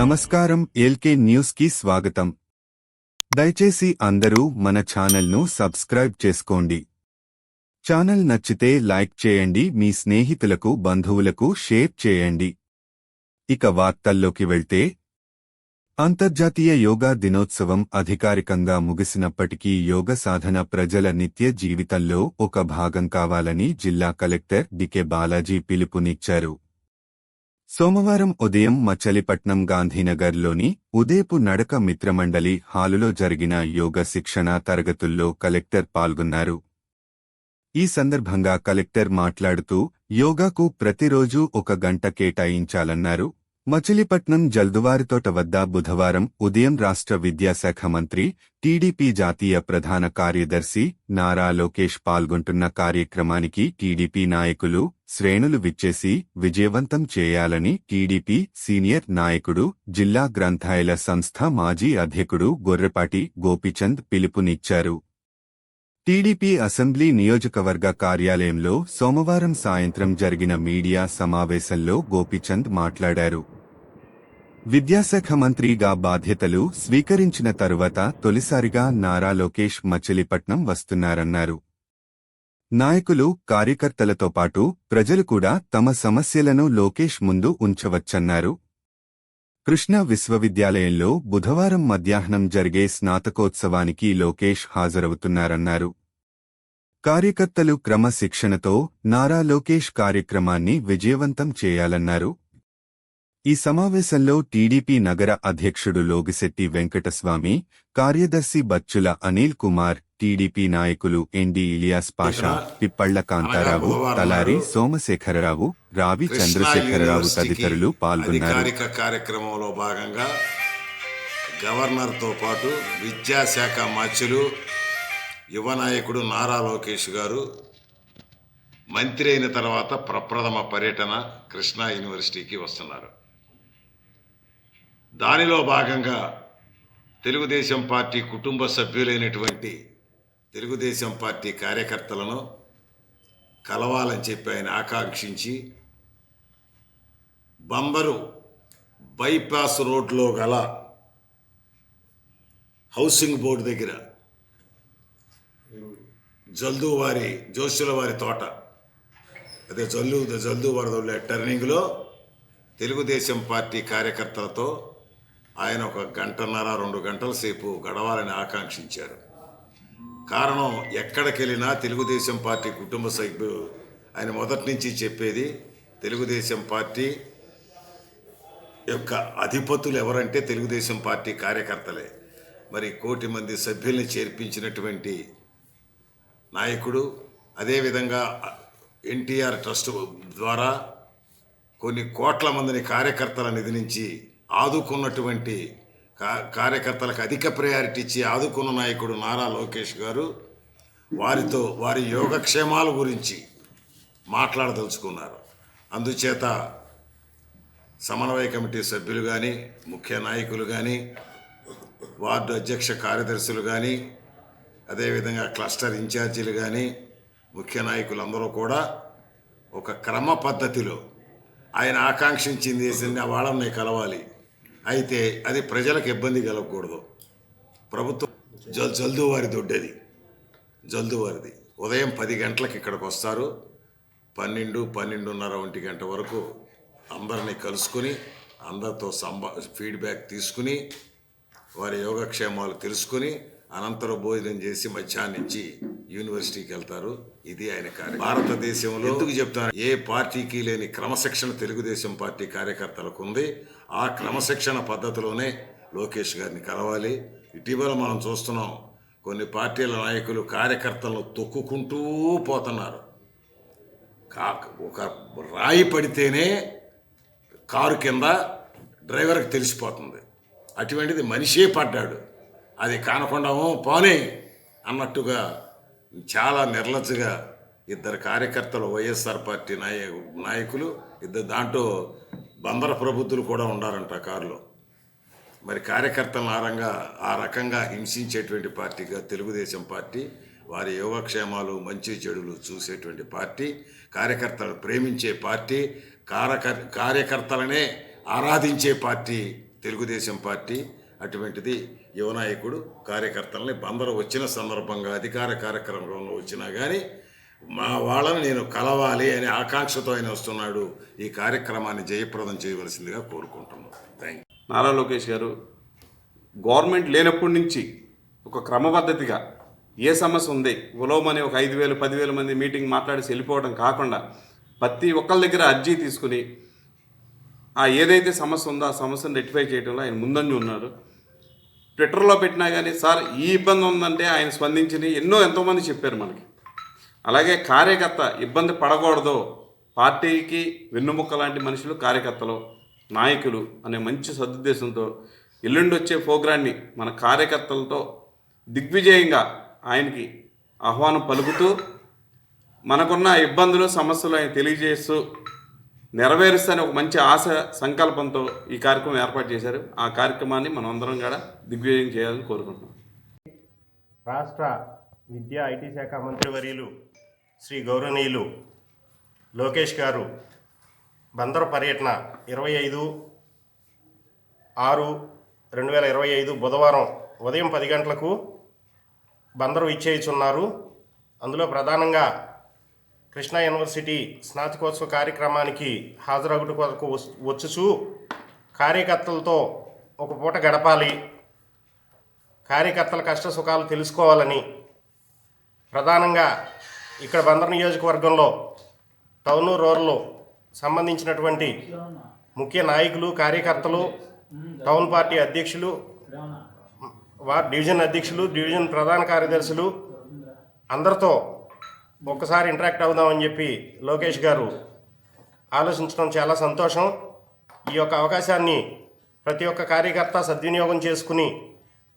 నమస్కారం ఎల్కే న్యూస్కి స్వాగతం. దయచేసి అందరూ మన ఛానల్ను సబ్స్క్రైబ్ చేసుకోండి. ఛానల్ నచ్చితే లైక్ చేయండి మీ స్నేహితులకు బంధువులకు షేర్ చేయండి. ఇక వార్తల్లోకి వెళ్తే అంతర్జాతీయ యోగా దినోత్సవం అధికారికంగా ముగిసినప్పటికీ యోగ సాధన ప్రజల నిత్య జీవితంలో ఒక భాగం కావాలని జిల్లా కలెక్టర్ డికే బాలాజీ పిలుపునిచ్చారు. సోమవారం ఉదయం మచలిపట్నం గాంధీనగర్లోని ఉదయపు నడక మిత్రమండలి హాలులో జరిగిన యోగ శిక్షణ తరగతుల్లో కలెక్టర్ పాల్గొన్నారు. ఈ సందర్భంగా కలెక్టర్ మాట్లాడుతూ యోగాకు ప్రతిరోజూ ఒక గంట కేటాయించాలన్నారు. మచిలీపట్నం జల్దువారితోట వద్ద బుధవారం ఉదయం రాష్ట్ర విద్యాశాఖ మంత్రి టీడీపీ జాతీయ ప్రధాన కార్యదర్శి నారా లోకేష్ పాల్గొంటున్న కార్యక్రమానికి టీడీపీ నాయకులు శ్రేణులు విచ్చేసి విజయవంతం చేయాలని టీడీపీ సీనియర్ నాయకుడు జిల్లా గ్రంథాలయ సంస్థ మాజీ అధ్యక్షుడు గొర్రెపాటి గోపిచంద్ పిలుపునిచ్చారు. టీడీపీ అసెంబ్లీ నియోజకవర్గ కార్యాలయంలో సోమవారం సాయంత్రం జరిగిన మీడియా సమావేశంలో గోపిచంద్ మాట్లాడారు. విద్యాశాఖ మంత్రిగా బాధ్యతలు స్వీకరించిన తరువాత తొలిసారిగా నారా లోకేష్ మచిలీపట్నం వస్తున్నారన్నారు. నాయకులు కార్యకర్తలతో పాటు ప్రజలు కూడా తమ సమస్యలను లోకేష్ ముందు ఉంచవచ్చన్నారు. కృష్ణ విశ్వవిద్యాలయంలో బుధవారం మధ్యాహ్నం జరిగే స్నాతకోత్సవానికి లోకేష్ హాజరవుతున్నారన్నారు. కార్యకర్తలు క్రమశిక్షణతో నారా లోకేష్ కార్యక్రమాన్ని విజయవంతం చేయాలన్నారు. ఈ సమావేశంలో టీడీపీ నగర అధ్యక్షుడు లోగిశెట్టి వెంకటస్వామి కార్యదర్శి బచ్చుల అనిల్ కుమార్ టీడీపీ నాయకులు ఎన్డి ఇలియాస్ పాషా పిప్పళ్ళ కాంతారావు తలారి సోమశేఖరరావు రావి చంద్రశేఖరరావు తదితరులు పాల్గొన్నారు. కార్యక్రమంలో భాగంగా గవర్నర్తో పాటు విద్యాశాఖ మధ్యులు యువ నాయకుడు నారా లోకేష్ గారు మంత్రి అయిన తర్వాత ప్రప్రథమ పర్యటన కృష్ణా యూనివర్సిటీకి వస్తున్నారు. దానిలో భాగంగా తెలుగుదేశం పార్టీ కుటుంబ సభ్యులైనటువంటి తెలుగుదేశం పార్టీ కార్యకర్తలను కలవాలని చెప్పి ఆయన ఆకాంక్షించి బంబరు బైపాస్ రోడ్లో గల హౌసింగ్ బోర్డు దగ్గర జల్దు వారి జోషుల వారి తోట అదే జల్లు జల్దువారి టర్నింగ్లో తెలుగుదేశం పార్టీ కార్యకర్తలతో ఆయన ఒక గంటన్నర రెండు గంటల సేపు గడవాలని ఆకాంక్షించారు. కారణం ఎక్కడికి వెళ్ళినా తెలుగుదేశం పార్టీ కుటుంబ సభ్యులు ఆయన మొదటి నుంచి చెప్పేది తెలుగుదేశం పార్టీ యొక్క అధిపతులు ఎవరంటే తెలుగుదేశం పార్టీ కార్యకర్తలే. మరి కోటి మంది సభ్యుల్ని చేర్పించినటువంటి నాయకుడు అదేవిధంగా ఎన్టీఆర్ ట్రస్ట్ ద్వారా కొన్ని కోట్ల మందిని కార్యకర్తల నిధి నుంచి ఆదుకున్నటువంటి కార్యకర్తలకు అధిక ప్రయారిటీ ఇచ్చి ఆదుకున్న నాయకుడు నారా లోకేష్ గారు వారితో వారి యోగక్షేమాల గురించి మాట్లాడదలుచుకున్నారు. అందుచేత సమన్వయ కమిటీ సభ్యులు కానీ ముఖ్య నాయకులు కానీ వార్డు అధ్యక్ష కార్యదర్శులు కానీ అదేవిధంగా క్లస్టర్ ఇన్ఛార్జీలు కానీ ముఖ్య నాయకులు అందరూ కూడా ఒక క్రమ పద్ధతిలో ఆయన ఆకాంక్షించింది వాళ్ళని కలవాలి. అయితే అది ప్రజలకు ఇబ్బంది కలగకూడదు. ప్రభుత్వం జల్ జల్దు వారి దొడ్డది. జల్దు వారిది ఉదయం పది గంటలకు ఇక్కడికి వస్తారు. పన్నెండు పన్నెండున్నర ఒంటి గంట వరకు అందరినీ కలుసుకుని అందరితో సంభా ఫీడ్బ్యాక్ తీసుకుని వారి యోగక్షేమాలు తెలుసుకుని అనంతరం భోజనం చేసి మధ్యాహ్నం నుంచి యూనివర్సిటీకి వెళ్తారు. ఇది ఆయన కార్యం. భారతదేశంలో ఎందుకు చెప్తాను ఏ పార్టీకి లేని క్రమశిక్షణ తెలుగుదేశం పార్టీ కార్యకర్తలకు ఉంది. ఆ క్రమశిక్షణ పద్ధతిలోనే లోకేష్ గారిని కలవాలి. ఇటీవల మనం చూస్తున్నాం కొన్ని పార్టీల నాయకులు కార్యకర్తలను తొక్కుకుంటూ పోతున్నారు. కా ఒక రాయి పడితేనే కారు కింద డ్రైవర్కి తెలిసిపోతుంది. అటువంటిది మనిషే పడ్డాడు. అది కానకుండాము పోనీ అన్నట్టుగా చాలా నిర్లజ్జగా ఇద్దరు కార్యకర్తలు వైఎస్ఆర్ పార్టీ నాయ నాయకులు ఇద్దరు దాంట్లో బందర ప్రబుద్ధులు కూడా ఉండారంట కారులో. మరి కార్యకర్తలను ఆ రంగా ఆ రకంగా హింసించేటువంటి పార్టీగా తెలుగుదేశం పార్టీ వారి యోగక్షేమాలు మంచి చెడులు చూసేటువంటి పార్టీ కార్యకర్తలను ప్రేమించే పార్టీ కార్యకర్ కార్యకర్తలనే ఆరాధించే పార్టీ తెలుగుదేశం పార్టీ అటువంటిది యువ నాయకుడు కార్యకర్తలని బందరు వచ్చిన సందర్భంగా అధికార కార్యక్రమంలో వచ్చినా కానీ మా వాళ్ళని నేను కలవాలి అనే ఆకాంక్షతో ఆయన వస్తున్నాడు. ఈ కార్యక్రమాన్ని జయప్రదం చేయవలసిందిగా కోరుకుంటున్నాను. థ్యాంక్ యూ నారా లోకేష్ గారు గవర్నమెంట్ లేనప్పటి నుంచి ఒక క్రమపద్ధతిగా ఏ సమస్య ఉంది ఉలోమని ఒక ఐదు వేలు పదివేల మంది మీటింగ్ మాట్లాడి వెళ్ళిపోవడం కాకుండా ప్రతి ఒక్కళ్ళ దగ్గర అర్జీ తీసుకుని ఆ ఏదైతే సమస్య ఉందో ఆ సమస్యను రెక్టిఫై చేయడంలో ఆయన ముందంజ ఉన్నారు. ట్విట్టర్లో పెట్టినా కానీ సార్ ఈ ఇబ్బంది ఉందంటే ఆయన స్పందించి ఎన్నో ఎంతోమంది చెప్పారు మనకి. అలాగే కార్యకర్త ఇబ్బంది పడకూడదు. పార్టీకి వెన్నుముక్క లాంటి మనుషులు కార్యకర్తలు నాయకులు అనే మంచి సదుద్దేశంతో ఎల్లుండి వచ్చే ప్రోగ్రాన్ని మన కార్యకర్తలతో దిగ్విజయంగా ఆయనకి ఆహ్వానం పలుకుతూ మనకున్న ఇబ్బందులు సమస్యలు ఆయన తెలియజేస్తూ నెరవేరుస్తానే ఒక మంచి ఆశ సంకల్పంతో ఈ కార్యక్రమం ఏర్పాటు చేశారు. ఆ కార్యక్రమాన్ని మనం అందరం కూడా దిగ్విజయం చేయాలని కోరుకుంటున్నాం. రాష్ట్ర విద్యా ఐటీ శాఖ మంత్రివర్యులు శ్రీ గౌరవనీయులు లోకేష్ గారు బందరు పర్యటన ఇరవై ఐదు ఆరు రెండు వేల ఇరవై ఐదు బుధవారం ఉదయం పది గంటలకు బందరు ఇచ్చేయుచున్నారు. అందులో ప్రధానంగా కృష్ణా యూనివర్సిటీ స్నాతకోత్సవ కార్యక్రమానికి హాజరగుట కొరకు వచ్చుచు కార్యకర్తలతో ఒక పూట గడపాలి. కార్యకర్తల కష్ట సుఖాలు తెలుసుకోవాలని ప్రధానంగా ఇక్కడ బందర్ నియోజకవర్గంలో టౌన్ రూరల్ సంబంధించినటువంటి ముఖ్య నాయకులు కార్యకర్తలు టౌన్ పార్టీ అధ్యక్షులు వార్డ్ డివిజన్ అధ్యక్షులు డివిజన్ ప్రధాన కార్యదర్శులు అందరితో ఒక్కసారి ఇంటరాక్ట్ అవుదామని చెప్పి లోకేష్ గారు ఆలోచించడం చాలా సంతోషం. ఈ యొక్క అవకాశాన్ని ప్రతి ఒక్క కార్యకర్త సద్వినియోగం చేసుకుని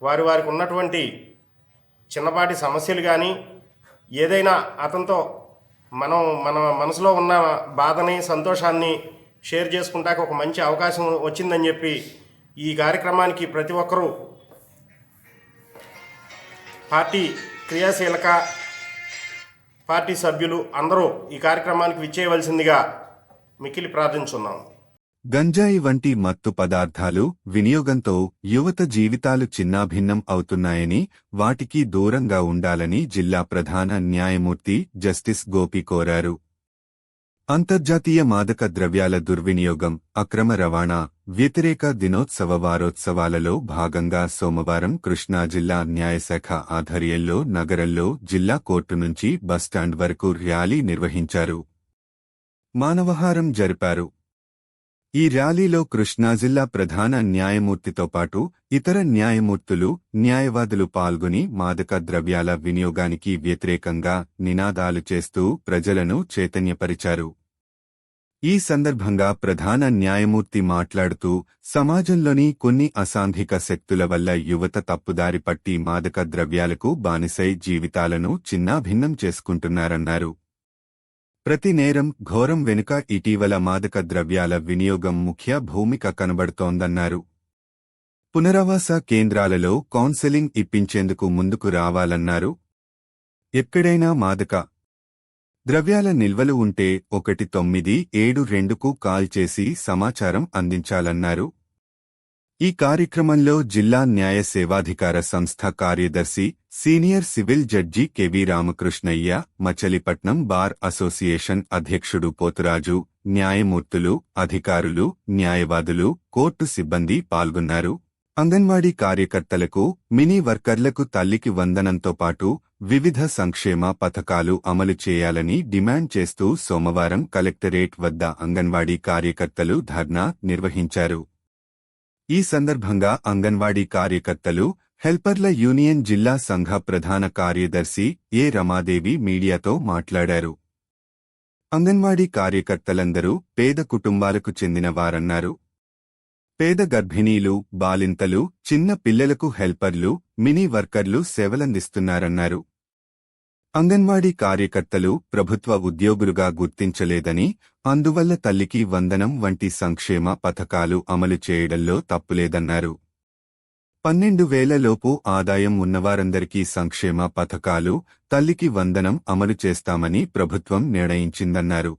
వారి వారికి ఉన్నటువంటి చిన్నపాటి సమస్యలు కానీ ఏదైనా అతనితో మనం మన మనసులో ఉన్న బాధని సంతోషాన్ని షేర్ చేసుకుంటాక ఒక మంచి అవకాశం వచ్చిందని చెప్పి ఈ కార్యక్రమానికి ప్రతి ఒక్కరూ పార్టీ క్రియాశీలక పార్టీ సభ్యులు అందరూ ఈ కార్యక్రమానికి విచ్చేయవలసిందిగా మిక్కిలి ప్రార్థించున్నాం. గంజాయి వంటి మత్తు పదార్థాలు వినియోగంతో యువత జీవితాలు చిన్నాభిన్నం అవుతున్నాయని వాటికి దూరంగా ఉండాలని జిల్లా ప్రధాన న్యాయమూర్తి జస్టిస్ గోపి కోరారు. అంతర్జాతీయ మాదక ద్రవ్యాల దుర్వినియోగం అక్రమ రవాణా వ్యతిరేక దినోత్సవ వారోత్సవాలలో భాగంగా సోమవారం కృష్ణా జిల్లా న్యాయశాఖ ఆధ్వర్యంలో నగరంలో జిల్లా కోర్టు నుంచి బస్టాండ్ వరకు ర్యాలీ నిర్వహించారు. మానవహారం జరిపారు. ఈ ర్యాలీలో కృష్ణా జిల్లా ప్రధాన న్యాయమూర్తితో పాటు ఇతర న్యాయమూర్తులు న్యాయవాదులు పాల్గొని మాదక ద్రవ్యాల వినియోగానికి వ్యతిరేకంగా నినాదాలు చేస్తూ ప్రజలను చైతన్యపరిచారు. ఈ సందర్భంగా ప్రధాన న్యాయమూర్తి మాట్లాడుతూ సమాజంలోని కొన్ని అసాంఘిక శక్తుల వల్ల యువత తప్పుదారి పట్టి మాదక ద్రవ్యాలకు బానిసై జీవితాలను చిన్నాభిన్నం చేసుకుంటున్నారన్నారు. ప్రతి నేరం ఘోరం వెనుక ఇటీవల మాదక ద్రవ్యాల వినియోగం ముఖ్య భూమిక కనబడుతోందన్నారు. పునరావాస కేంద్రాలలో కౌన్సెలింగ్ ఇప్పించేందుకు ముందుకు రావాలన్నారు. ఎక్కడైనా మాదక ద్రవ్యాల నిల్వలు ఉంటే ఒకటి తొమ్మిది ఏడు రెండుకు కాల్ చేసి సమాచారం అందించాలన్నారు. ఈ కార్యక్రమంలో జిల్లా న్యాయ సేవాధికార సంస్థ కార్యదర్శి senior civil judge KV Ramakrishnaiah Machilipatnam bar association అధ్యక్షుడు పోతురాజు న్యాయమూర్తులు అధికారులు న్యాయవాదులు కోర్టు సిబ్బంది పాల్గొన్నారు. అంగన్వాడీ కార్యకర్తలకు మినీ వర్కర్లకు తల్లికి వందనంతో పాటు వివిధ సంక్షేమ పథకాలు అమలు చేయాలని డిమాండ్ చేస్తూ సోమవారం కలెక్టరేట్ వద్ద అంగన్వాడీ కార్యకర్తలు ధర్నా నిర్వహించారు. ఈ సందర్భంగా అంగన్వాడీ కార్యకర్తలు హెల్పర్ల యూనియన్ జిల్లా సంఘ ప్రధాన కార్యదర్శి ఏ రమాదేవి మీడియాతో మాట్లాడారు. అంగన్వాడీ కార్యకర్తలందరూ పేద కుటుంబాలకు చెందిన వారన్నారు. పేద గర్భిణీలు బాలింతలు చిన్న పిల్లలకు హెల్పర్లు మినీ వర్కర్లు సేవలందిస్తున్నారన్నారు. అంగన్వాడీ కార్యకర్తలు ప్రభుత్వ ఉద్యోగులుగా గుర్తించలేదని అందువల్ల తల్లికి వందనం వంటి సంక్షేమ పథకాలు అమలు చేయడంలో తప్పులేదన్నారు. పన్నెండు వేలలోపు ఆదాయం ఉన్నవారందరికీ సంక్షేమ పథకాలు తల్లికి వందనం అమలు చేస్తామని ప్రభుత్వం నిర్ణయించిందన్నారు.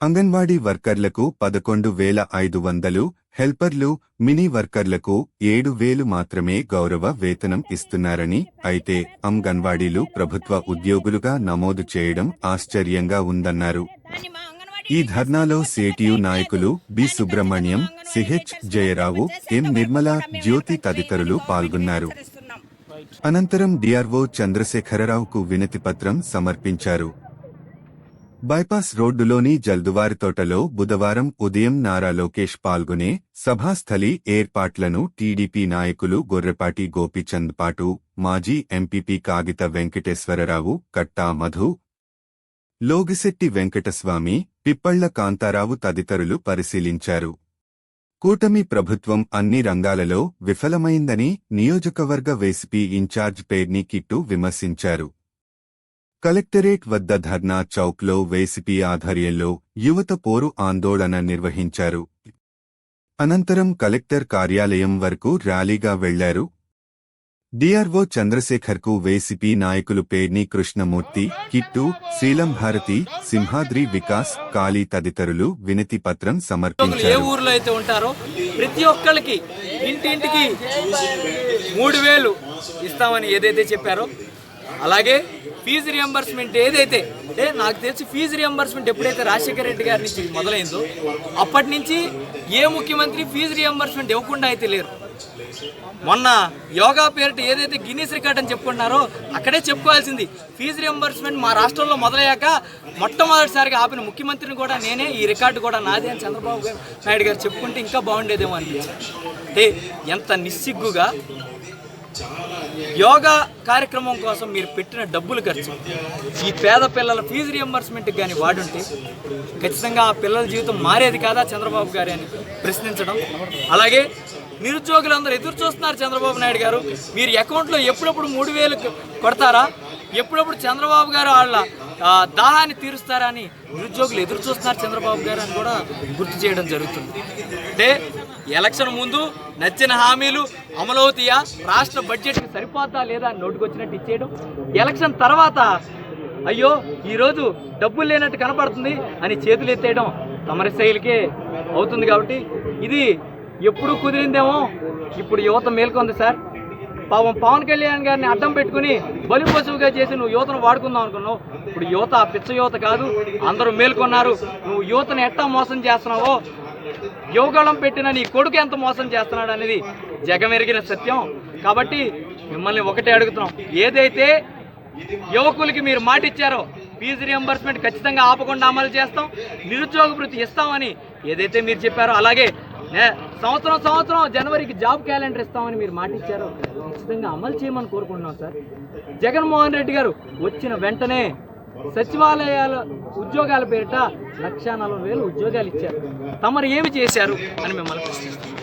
అంగన్వాడీ వర్కర్లకు పదకొండు వేల ఐదు వందలు హెల్పర్లు మినీ వర్కర్లకు ఏడు వేలు మాత్రమే గౌరవ వేతనం ఇస్తున్నారని అయితే అంగన్వాడీలు ప్రభుత్వ ఉద్యోగులుగా నమోదు చేయడం ఆశ్చర్యంగా ఉందన్నారు. ఈ ధర్నాలో సిఐటియు నాయకులు B. Subrahmanyam CH Jayarao M. Nirmala Jyothi తదితరులు పాల్గొన్నారు. అనంతరం డిఆర్ఓ చంద్రశేఖరరావుకు వినతిపత్రం సమర్పించారు. బైపాస్ రోడ్డులోని జల్దువారితోటలో బుధవారం ఉదయం నారా లోకేష్ పాల్గొనే సభాస్థలి ఏర్పాట్లను టీడీపీ నాయకులు గొర్రెపాటి గోపీచంద్ పాటు మాజీ ఎంపీపీ కాగిత వెంకటేశ్వరరావు కట్టా మధు లోగిశెట్టి వెంకటస్వామి పిప్పళ్ళ కాంతారావు తదితరులు పరిశీలించారు. కూటమి ప్రభుత్వం అన్ని రంగాలలో విఫలమైందని నియోజకవర్గ వేసిపి ఇన్ఛార్జ్ పేర్ని కిట్టు విమర్శించారు. కలెక్టరేట్ వద్ద ధర్నా చౌక్లో వేసిపి ఆధ్వర్యంలో యువత పోరు ఆందోళన నిర్వహించారు. అనంతరం కలెక్టర్ కార్యాలయం వరకు ర్యాలీగా వెళ్ళారు. డిఆర్ఓ చంద్రశేఖర్కు వేసిపి నాయకులు పేర్ని కృష్ణమూర్తి కిట్టు శ్రీలం భారతి సింహాద్రి వికాస్ కాళీ తదితరులు వినతి పత్రం సమర్పించారు. ఏ సమర్పించారు ఊర్లో అయితే ఉంటారో ప్రతి ఒక్కరికి ఇంటింటికి మూడు వేలు ఇస్తామని ఏదైతే చెప్పారో అలాగే ఫీజు రియంబర్స్మెంట్ ఏదైతే అంటే నాకు తెలిసి ఫీజు రియంబర్స్మెంట్ ఎప్పుడైతే రాజశేఖర రెడ్డి గారి నుంచి మొదలైందో అప్పటి నుంచి ఏ ముఖ్యమంత్రి ఫీజు రియంబర్స్మెంట్ ఇవ్వకుండా అయితే లేరు. మొన్న యోగా పేరిట ఏదైతే గిన్నీస్ రికార్డ్ అని చెప్పుకుంటున్నారో అక్కడే చెప్పుకోవాల్సింది ఫీజు రియంబర్స్మెంట్ మా రాష్ట్రంలో మొదలయ్యాక మొట్టమొదటిసారిగా ఆపిన ముఖ్యమంత్రిని కూడా నేనే ఈ రికార్డు కూడా నాదే అని చంద్రబాబు నాయుడు గారు చెప్పుకుంటే ఇంకా బాగుండేదేమో అనిపించింది. అంటే ఎంత నిస్సిగ్గుగా యోగా కార్యక్రమం కోసం మీరు పెట్టిన డబ్బులు ఖర్చు. ఈ పేద పిల్లల ఫీజు రియంబర్స్మెంట్కి కానీ వాడుంటే ఖచ్చితంగా ఆ పిల్లల జీవితం మారేది కాదా చంద్రబాబు గారి అని ప్రశ్నించడం. అలాగే నిరుద్యోగులందరూ ఎదురు చూస్తున్నారు చంద్రబాబు నాయుడు గారు. మీరు అకౌంట్లో ఎప్పుడప్పుడు మూడు వేలు కొడతారా? ఎప్పుడప్పుడు చంద్రబాబు గారు వాళ్ళ దాహాన్ని తీరుస్తారా అని నిరుద్యోగులు ఎదురు చూస్తున్నారు చంద్రబాబు గారు అని కూడా గుర్తు చేయడం జరుగుతుంది. అంటే ఎలక్షన్ ముందు నచ్చిన హామీలు అమలవుతాయా రాష్ట్ర బడ్జెట్కి సరిపోతా లేదా నోటుకొచ్చినట్టు ఇచ్చేయడం. ఎలక్షన్ తర్వాత అయ్యో ఈరోజు డబ్బులు లేనట్టు కనపడుతుంది అని చేతులు ఎత్తేయడం తమరి శైలికే అవుతుంది కాబట్టి ఇది ఎప్పుడు కుదిరిందేమో ఇప్పుడు యువత మేల్కొంది సార్. పాపం పవన్ కళ్యాణ్ గారిని అడ్డం పెట్టుకుని బలి పశువుగా చేసి నువ్వు యువతను వాడుకుందాం అనుకున్నావు. ఇప్పుడు యువత పిచ్చ యువత కాదు అందరూ మేల్కొన్నారు. నువ్వు యువతను ఎట్టా మోసం చేస్తున్నావో యోగళం పెట్టిన నీ కొడుకు ఎంత మోసం చేస్తున్నాడు అనేది జగమెరిగిన సత్యం. కాబట్టి మిమ్మల్ని ఒకటే అడుగుతున్నాం. ఏదైతే యువకులకి మీరు మాట ఇచ్చారో ఫీజు రియంబర్స్మెంట్ ఖచ్చితంగా ఆపకుండా అమలు చేస్తాం నిరుద్యోగ వృత్తి ఇస్తామని ఏదైతే మీరు చెప్పారో అలాగే సంవత్సరం సంవత్సరం జనవరికి జాబ్ క్యాలెండర్ ఇస్తామని మీరు మాట ఇచ్చారో ఖచ్చితంగా అమలు చేయమని కోరుకుంటున్నాం సార్. జగన్మోహన్ రెడ్డి గారు వచ్చిన వెంటనే సచివాలయాల ఉద్యోగాల పేరిట లక్ష నలభై వేలు ఉద్యోగాలు ఇచ్చారు. తమరు ఏమి చేశారు అని మిమ్మల్ని ప్రశ్నిస్తున్నాం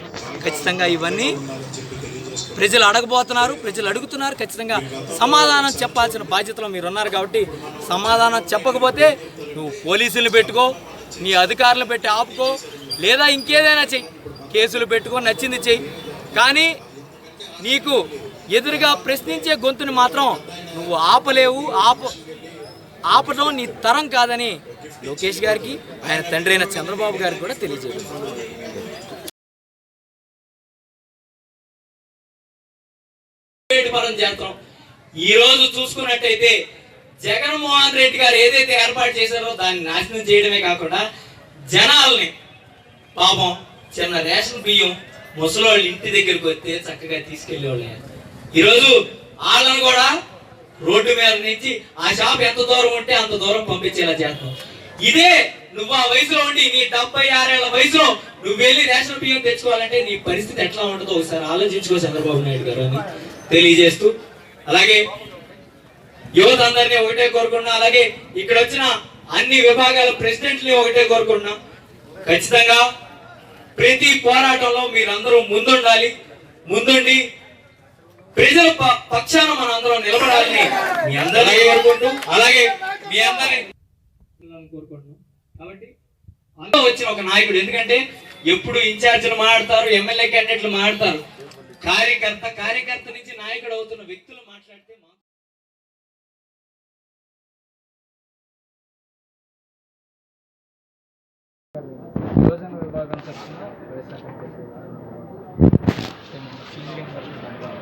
ఖచ్చితంగా ఇవన్నీ ప్రజలు అడగబోతున్నారు ప్రజలు అడుగుతున్నారు. ఖచ్చితంగా సమాధానం చెప్పాల్సిన బాధ్యతలో మీరు ఉన్నారు కాబట్టి సమాధానం చెప్పకపోతే నువ్వు పోలీసులు పెట్టుకో నీ అధికారులు పెట్టి ఆపుకో లేదా ఇంకేదైనా చెయ్యి. కేసులు పెట్టుకో నచ్చింది చెయ్యి. కానీ నీకు ఎదురుగా ప్రశ్నించే గొంతుని మాత్రం నువ్వు ఆపలేవు ఆప ఆపడం నీ తరం కాదని లోకేష్ గారికి ఆయన తండ్రి అయిన చంద్రబాబు గారికి కూడా తెలియజేయాలి పరం ఈ రోజు చూసుకున్నట్టయితే జగన్మోహన్ రెడ్డి గారు ఏదైతే ఏర్పాటు చేశారో దాన్ని నాశనం చేయడమే కాకుండా జనాల్ని పాపం చిన్న రేషన్ బియ్యం ముసలోళ్ళు ఇంటి దగ్గరికి వస్తే చక్కగా తీసుకెళ్ళేవాళ్ళు ఈరోజు వాళ్ళని కూడా రోడ్డు మీద నుంచి ఆ షాప్ ఎంత దూరం ఉంటే అంత దూరం పంపించేలా చేస్తాం. ఇదే నువ్వు ఆ వయసులో ఉండి నీ డెబ్బై ఆరేళ్ళ వయసులో నువ్వు వెళ్ళి రేషన్ బియ్యం తెచ్చుకోవాలంటే నీ పరిస్థితి ఎట్లా ఉంటుందో ఒకసారి ఆలోచించుకో చంద్రబాబు నాయుడు గారు అని తెలియజేస్తూ అలాగే యువత అందరినీ ఒకటే కోరుకున్నా అలాగే ఇక్కడ వచ్చిన అన్ని విభాగాల ప్రెసిడెంట్ని ఒకటే కోరుకుంటున్నాం ఖచ్చితంగా ప్రతి పోరాటంలో మీరందరూ ముందుండాలి ముందుండి ప్రజల ప- పక్షాన మన అందరం నిలబడాలని మీ అందరినీ కోరుకుంటూ అలాగే మీ అందరినీ కోరుకుంటున్నాం కాబట్టి అందులో వచ్చిన ఒక నాయకుడు ఎందుకంటే ఎప్పుడు ఇన్ఛార్జీలు మాట్లాడతారు ఎమ్మెల్యే క్యాండిడేట్లు మాట్లాడతారు. కార్యకర్త కార్యకర్త నుంచి నాయకుడు అవుతున్న వ్యక్తులు మాట్లాడితే మా- యువజన విభాగం తరఫున వైఎస్ఆర్ కాంగ్రెస్ ఫీజు రీయింబర్స్మెంట్ అనుభవం.